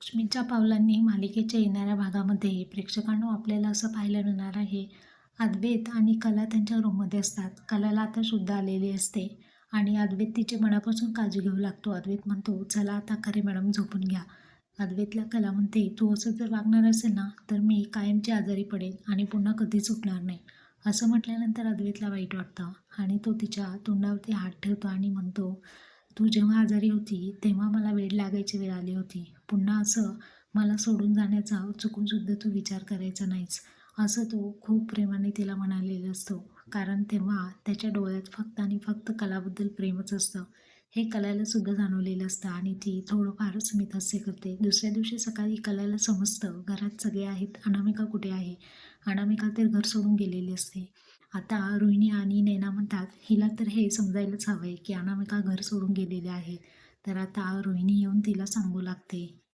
लक्ष्मीच्या पावलांनी मालिकेच्या येणाऱ्या भागामध्ये प्रेक्षकांनो आपल्याला असं पाहायला मिळणार आहे अद्वैत आणि कला त्यांच्या रूममध्ये असतात. कलाला आता शुद्ध आलेली असते आणि अद्वैत तिचे मनापासून काळजी घेऊ लागतो. अद्वैत म्हणतो चला आता खरे मॅडम झोपून घ्या. अद्वैतला कला म्हणते तू असं जर वागणार असेल ना तर मी कायमची आजारी पडेल आणि पुन्हा कधीच उठणार नाही. असं म्हटल्यानंतर अद्वैतला वाईट वाटतं आणि तो तिच्या तोंडावरती हात ठेवतो आणि म्हणतो तू जेव्हा आजारी होती तेव्हा मला वेळ लागायची वेळ आली होती. पुन्हा असं मला सोडून जाण्याचा चुकूनसुद्धा तू विचार करायचा नाहीस. असं तो खूप प्रेमाने तिला म्हणालेला असतो. कारण तेव्हा त्याच्या डोळ्यात फक्त आणि फक्त कलाबद्दल प्रेमच असतं. हे कलाला सुद्धा जाणवलेलं असतं आणि ती थोडंफार स्मितहास्य करते. दुसऱ्या दिवशी सकाळी कलाला समजतं. घरात सगळे आहेत. अनामिका कुठे आहे? अनामिका तर घर सोडून गेलेली असते. आता रोहिणी आणि नैना म्हणतात हिला तर हे समजायलाच हवं आहे की अनामिका घर सोडून गेलेली आहे. तर आता रोहिणी येऊन तिला सांगू लागते.